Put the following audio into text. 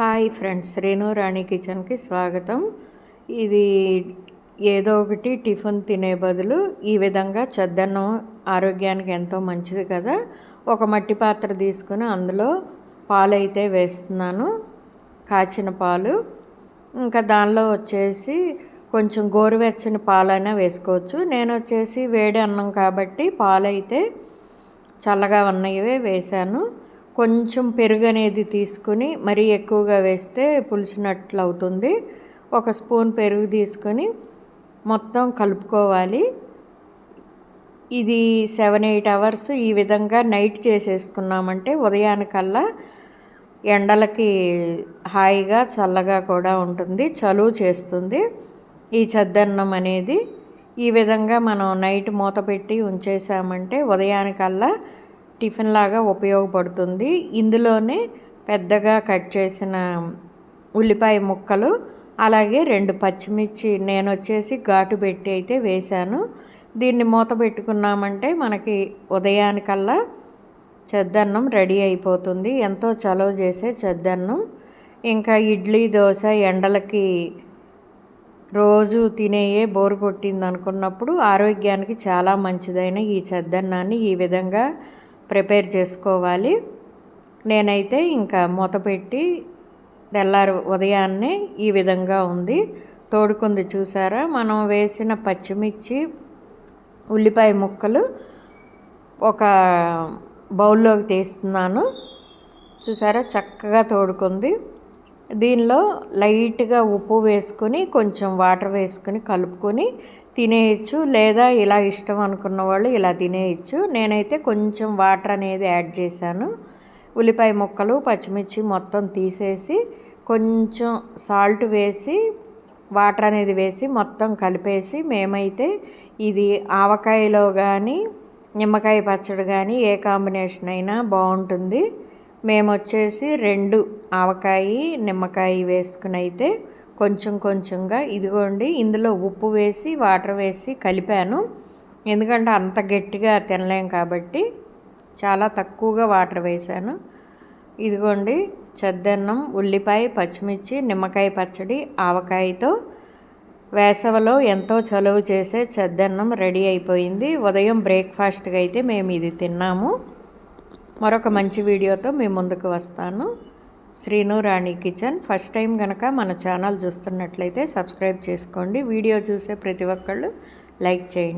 Hi friends Renu రాణి కిచెన్కి స్వాగతం. ఇది ఏదో ఒకటి టిఫిన్ తినే బదులు ఈ విధంగా చెద్దన్నం ఆరోగ్యానికి ఎంతో మంచిది కదా. ఒక మట్టి పాత్ర తీసుకుని అందులో పాలు అయితే వేస్తున్నాను కాచిన పాలు. ఇంకా దానిలో వచ్చేసి కొంచెం గోరువెచ్చని పాలైనా వేసుకోవచ్చు. నేను వచ్చేసి వేడి అన్నం కాబట్టి పాలైతే చల్లగా ఉన్నవే వేశాను. కొంచెం పెరుగు అనేది తీసుకుని మరీ ఎక్కువగా వేస్తే పులిచినట్లు అవుతుంది ఒక స్పూన్ పెరుగు తీసుకొని మొత్తం కలుపుకోవాలి. ఇది సెవెన్ ఎయిట్ అవర్స్ ఈ విధంగా నైట్ చేసేసుకున్నామంటే ఉదయానికల్లా ఎండలకి హాయిగా చల్లగా కూడా ఉంటుంది. చలువు చేస్తుంది. ఈ చద్దన్నం అనేది ఈ విధంగా మనం నైట్ మూత పెట్టి ఉంచేసామంటే ఉదయానికల్లా టిఫిన్ లాగా ఉపయోగపడుతుంది. ఇందులోనే పెద్దగా కట్ చేసిన ఉల్లిపాయ ముక్కలు అలాగే రెండు పచ్చిమిర్చి నేను వచ్చేసి ఘాటు పెట్టి అయితే వేశాను. దీన్ని మూత పెట్టుకున్నామంటే మనకి ఉదయానికల్లా చెద్దన్నం రెడీ అయిపోతుంది. ఎంతో చలవ చేసే చెద్దన్నం. ఇంకా ఇడ్లీ దోశ ఎండలకి రోజు తినేయే బోరు కొట్టింది అనుకున్నప్పుడు ఆరోగ్యానికి చాలా మంచిదైన ఈ చెద్దన్నాన్ని ఈ విధంగా ప్రిపేర్ చేసుకోవాలి. నేనైతే ఇంకా మూత పెట్టి తెల్లారు ఉదయాన్నే ఈ విధంగా ఉంది. తోడుకుంది చూసారా? మనం వేసిన పచ్చిమిర్చి ఉల్లిపాయ ముక్కలు ఒక బౌల్లోకి తీస్తున్నాను. చూసారా? చక్కగా తోడుకుంది. దీనిలో లైట్గా ఉప్పు వేసుకొని కొంచెం వాటర్ వేసుకొని కలుపుకొని తినేయచ్చు లేదా ఇలా ఇష్టం అనుకున్న వాళ్ళు ఇలా తినేయచ్చు. నేనైతే కొంచెం వాటర్ అనేది యాడ్ చేశాను. ఉల్లిపాయ ముక్కలు పచ్చిమిర్చి మొత్తం తీసేసి కొంచెం సాల్ట్ వేసి వాటర్ అనేది వేసి మొత్తం కలిపేసి మేమైతే ఇది ఆవకాయలో కానీ నిమ్మకాయ పచ్చడి కానీ ఏ కాంబినేషన్ అయినా బాగుంటుంది. మేము వచ్చేసి రెండు ఆవకాయ నిమ్మకాయ వేసుకుని అయితే కొంచెం కొంచెంగా ఇదిగోండి ఇందులో ఉప్పు వేసి వాటర్ వేసి కలిపాను. ఎందుకంటే అంత గట్టిగా తినలేం కాబట్టి చాలా తక్కువగా వాటర్ వేశాను ఇదిగోండి చెద్దన్నం ఉల్లిపాయ పచ్చిమిర్చి నిమ్మకాయ పచ్చడి ఆవకాయతో వేసవలో ఎంతో చలువ చేసే చెద్దన్నం రెడీ అయిపోయింది. ఉదయం బ్రేక్ఫాస్ట్గా అయితే మేము ఇది తిన్నాము. మరొక మంచి వీడియోతో మేము ముందుకు వస్తాను. Srinu Rani kitchen. First time కనుక మన ఛానల్ చూస్తున్నట్లయితే సబ్స్క్రైబ్ చేసుకోండి. వీడియో చూసే ప్రతి ఒక్కళ్ళు లైక్ చేయండి.